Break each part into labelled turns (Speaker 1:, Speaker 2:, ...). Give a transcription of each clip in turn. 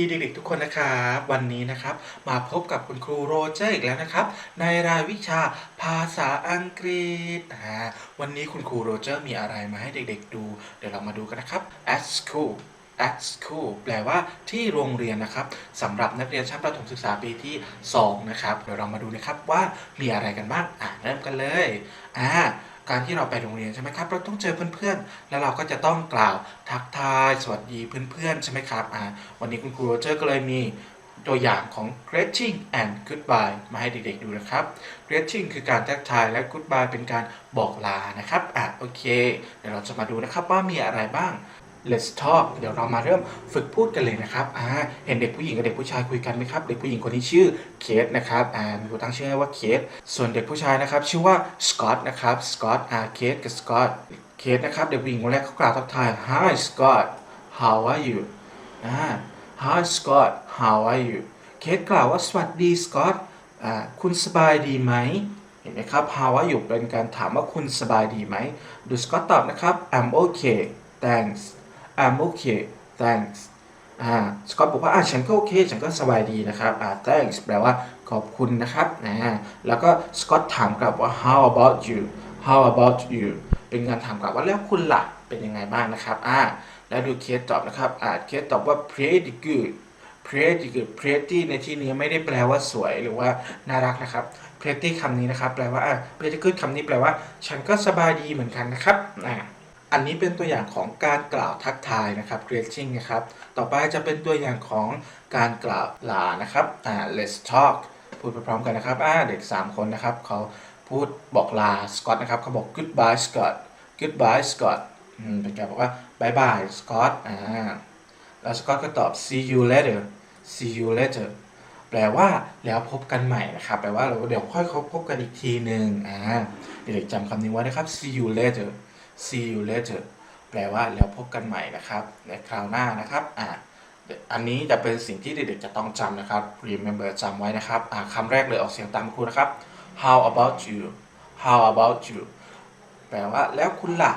Speaker 1: ดีเด็กๆทุกคนนะครับ วันนี้นะครับ มาพบกับคุณครูโรเจอร์อีกแล้วนะครับ ในรายวิชาภาษาอังกฤษอ่าวันนี้คุณครูโรเจอร์มีอะไรมาให้เด็กๆดู เดี๋ยวเรามาดูกันนะครับ at school at school แปลว่าที่โรงเรียนนะครับสำหรับนักเรียนชั้นประถมศึกษาปีที่ 2 นะครับ เดี๋ยวเรามาดูนะครับว่ามีอะไรกันบ้างอ่าเริ่มกันเลยอ่า การที่เราไปโรงเรียนใช่ไหมครับ เราต้องเจอเพื่อนๆ แล้วเราก็จะต้องกล่าวทักทายสวัสดีเพื่อนๆ ใช่ไหมครับอ่าวันนี้คุณครูโรเจอร์ก็เลยมีตัวอย่างของ greeting and goodbye มาให้เด็กๆดูนะครับ greeting คือการทักทายและ goodbye เป็นการบอกลานะครับอะโอเค เดี๋ยวเราจะมาดูนะครับว่ามีอะไรบ้าง Let's talk เดี๋ยวเรามาเริ่มฝึกพูดกันเลยนะครับอ่าเห็นเด็กผู้หญิงกับเด็กผู้ชายคุยกันไหมครับ เด็กผู้หญิงคนนี้ชื่อเคทนะครับอ่ามีผู้ตั้งชื่อให้ว่าเคทส่วนเด็กผู้ชายนะครับ ชื่อว่าสกอตนะครับสกอตอ่าเคทกับสกอตเคทนะครับ เด็กผู้หญิงคนแรกเขากล่าวทักทาย Hi Scott how are you อ่า Hi Scott how are you เคทกล่าวว่าสวัสดีสกอตอ่าคุณสบายดีไหมเห็นไหมครับ how are you เป็นการถามว่าคุณสบายดีไหมดูสกอตตอบนะครับ I'm okay thanks I'm okay thanks อ่าสกอตบอกว่าอ่าฉันก็โอเค ฉันก็สบายดีนะครับอ่า thanks แปลว่าขอบคุณนะครับนะแล้วก็สกอตถามกลับว่า how about you how about you เป็นการถามกลับว่าแล้วคุณล่ะเป็นยังไงบ้างนะครับอ่าแล้วดูเคสตอบนะครับอ่าเคสตอบว่า pretty good pretty good pretty ในที่นี้ไม่ได้แปลว่าสวยหรือว่าน่ารักนะครับ pretty คำนี้นะครับ แปลว่าอะ pretty good คำนี้แปลว่า ฉันก็สบายดีเหมือนกันนะครับอ่า อันนี้เป็นตัวอย่างของการกล่าวทักทายนะครับ greeting นะครับ ต่อไปจะเป็นตัวอย่างของการกล่าวลานะครับอ่า let's talk พูดไปพร้อมกันนะครับอ่าเด็ก 3 คนนะครับเขาพูดบอกลาสกอตนะครับเขาบอก goodbye Scott goodbye Scott อืมเป็นการบอกว่า bye bye Scott อ่าแล้วสกอตก็ตอบ see you later see you later แปลว่าแล้วพบกันใหม่นะครับ แปลว่าเราเดี๋ยวค่อยเขาพบกันอีกทีหนึ่งอ่าเด็กจำคำนี้ไว้นะครับ see you later see you later แปลว่าแล้วพบกันใหม่นะครับ ในคราวหน้านะครับอ่าอันนี้จะเป็นสิ่งที่เด็กๆจะต้องจำนะครับ remember จำไว้นะครับอ่าคำแรกเลยออกเสียงตามครูนะครับ how about you how about you แปลว่าแล้วคุณล่ะ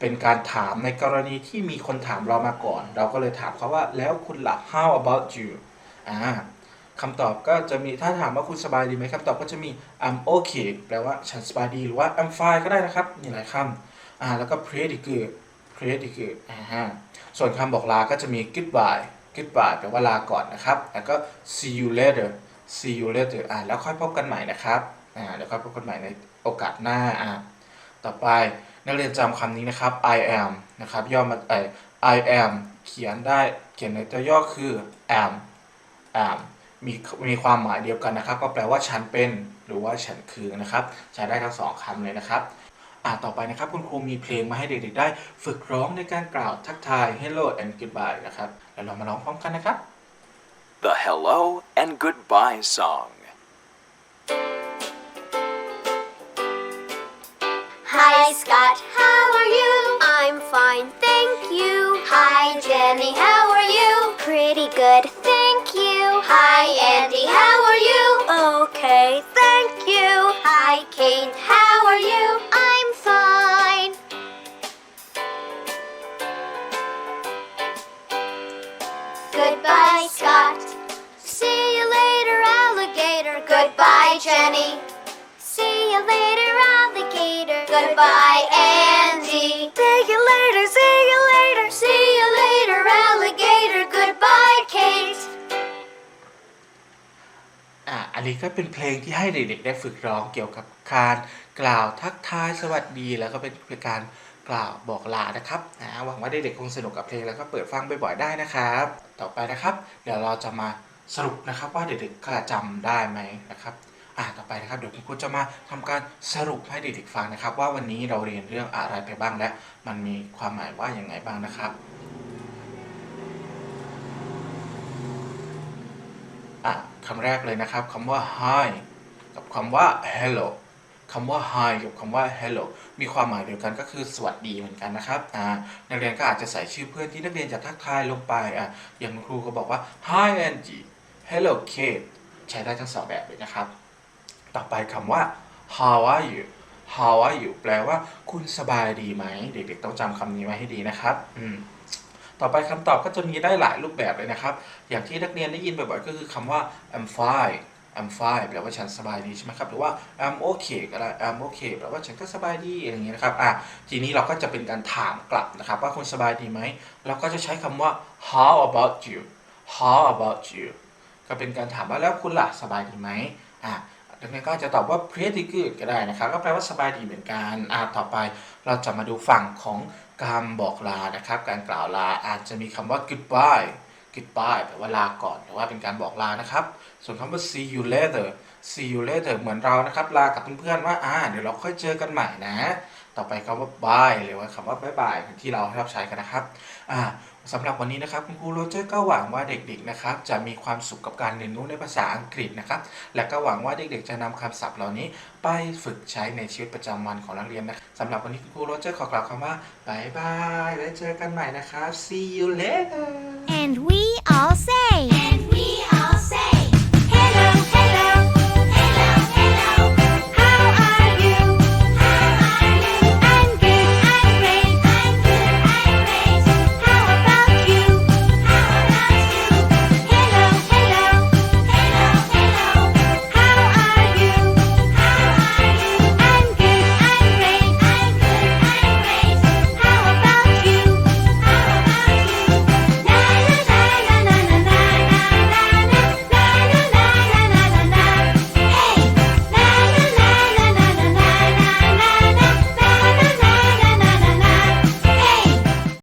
Speaker 1: เป็นการถามในกรณีที่มีคนถามเรามาก่อน เราก็เลยถามเขาว่าแล้วคุณล่ะ how about you อ่าคำตอบก็จะมีถ้าถามว่าคุณสบายดีไหมคำตอบก็จะมี I'm okay แปลว่าฉันสบายดีหรือว่า I'm fine ก็ได้นะครับ มีหลายคำ อ่าแล้วก็ pretty good pretty good อ่าฮะส่วนคำบอกลาก็จะมี goodbye goodbye แปลว่าลาก่อนนะครับ แล้วก็ see you later see you later อ่าแล้วค่อยพบกันใหม่นะครับอ่าแล้วค่อยพบกันใหม่ในโอกาสหน้าอ่าต่อไปนักเรียนจำคำนี้นะครับ I am นะครับย่อมาเอ่อ I am เขียนได้เขียนในตัวย่อคือ am am มีมีความหมายเดียวกันนะครับ ก็แปลว่าฉันเป็นหรือว่าฉันคือนะครับใช้ได้ทั้งสองคำเลยนะครับ อ่าต่อไปนะครับคุณครูมีเพลงมาให้เด็กๆได้ ฝึกร้องในการกล่าวทักทาย hello and goodbye นะครับแล้วเรามาร้องพร้อมกันนะครับ
Speaker 2: The Hello and Goodbye Song.
Speaker 3: Hi Scott, how are you? I'm fine, thank you. Hi Jenny, how Goodbye, Andy. See you later, see you later. See you later, alligator. Goodbye, Kate.
Speaker 1: อ่าอันนี้ก็เป็นเพลงที่ให้เด็กๆได้ฝึกร้องเกี่ยวกับการกล่าวทักทายสวัสดีแล้วก็เป็นการกล่าวบอกลานะครับอ่าหวังว่าเด็กๆคงสนุกกับเพลงแล้วก็เปิดฟังบ่อยๆได้นะครับ ต่อไปนะครับ เดี๋ยวเราจะมาสรุปนะครับว่าเด็กๆก็จำได้ไหมนะครับ อ่าต่อไปนะครับเดี๋ยวคุณครูจะมาทำการสรุปให้เด็กๆฟังนะครับ ว่าวันนี้เราเรียนเรื่องอะไรไปบ้างและมันมีความหมายว่าอย่างไงบ้างนะครับอะคำแรกเลยนะครับคำว่า hi กับคำว่า hello คำว่า hi กับคำว่า hello มีความหมายเดียวกันก็คือสวัสดีเหมือนกันนะครับอ่านักเรียนก็อาจจะใส่ชื่อเพื่อนที่นักเรียนจะทักทายลงไปอะอย่างคุณครูก็บอกว่า hi Angie hello Kate ใช้ได้ทั้งสองแบบเลยนะครับ ต่อไปคำว่า how are you how are you แปลว่าคุณสบายดีไหม เด็กๆต้องจำคำนี้ไว้ให้ดีนะครับอืมต่อไปคำตอบก็จะมีได้หลายรูปแบบเลยนะครับ อย่างที่นักเรียนได้ยินบ่อยๆก็คือคำว่า I'm fine I'm fine แปลว่าฉันสบายดีใช่ไหมครับ หรือว่า I'm okay ก็ได้ I'm okay แปลว่าฉันก็สบายดีอย่างเงี้ยนะครับ อะ ทีนี้เราก็จะเป็นการถามกลับนะครับ ว่าคุณสบายดีไหม เราก็จะใช้คำว่า How about you How about you ก็เป็นการถามว่าแล้วคุณล่ะสบายดีไหมอะ ดังนั้นก็จะตอบว่า pretty good ก็ได้นะครับ ก็แปลว่าสบายดีเหมือนกันอ่าต่อไปเราจะมาดูฝั่งของการบอกลานะครับ การกล่าวลาอาจจะมีคำว่า goodbye goodbye แปลว่าลาก่อนหรือว่าเป็นการบอกลานะครับ ส่วนคำว่า see you later see you later เหมือนเรานะครับ ลากับเพื่อนๆว่าอ่าเดี๋ยวเราค่อยเจอกันใหม่นะ ต่อไปคำว่า bye หรือว่าคำว่า bye bye ที่เราชอบใช้กันนะครับอ่าสำหรับวันนี้นะครับคุณครูโรเจอร์ก็หวังว่าเด็กๆนะครับจะมีความสุขกับการเรียนรู้ในภาษาอังกฤษนะครับ และก็หวังว่าเด็กๆจะนำคำศัพท์เหล่านี้ไปฝึกใช้ในชีวิตประจำวันของนักเรียนนะสำหรับวันนี้คุณครูโรเจอร์ขอกล่าวคำว่าบายบายไว้เจอกันใหม่นะครับ see you later
Speaker 4: And we all say, and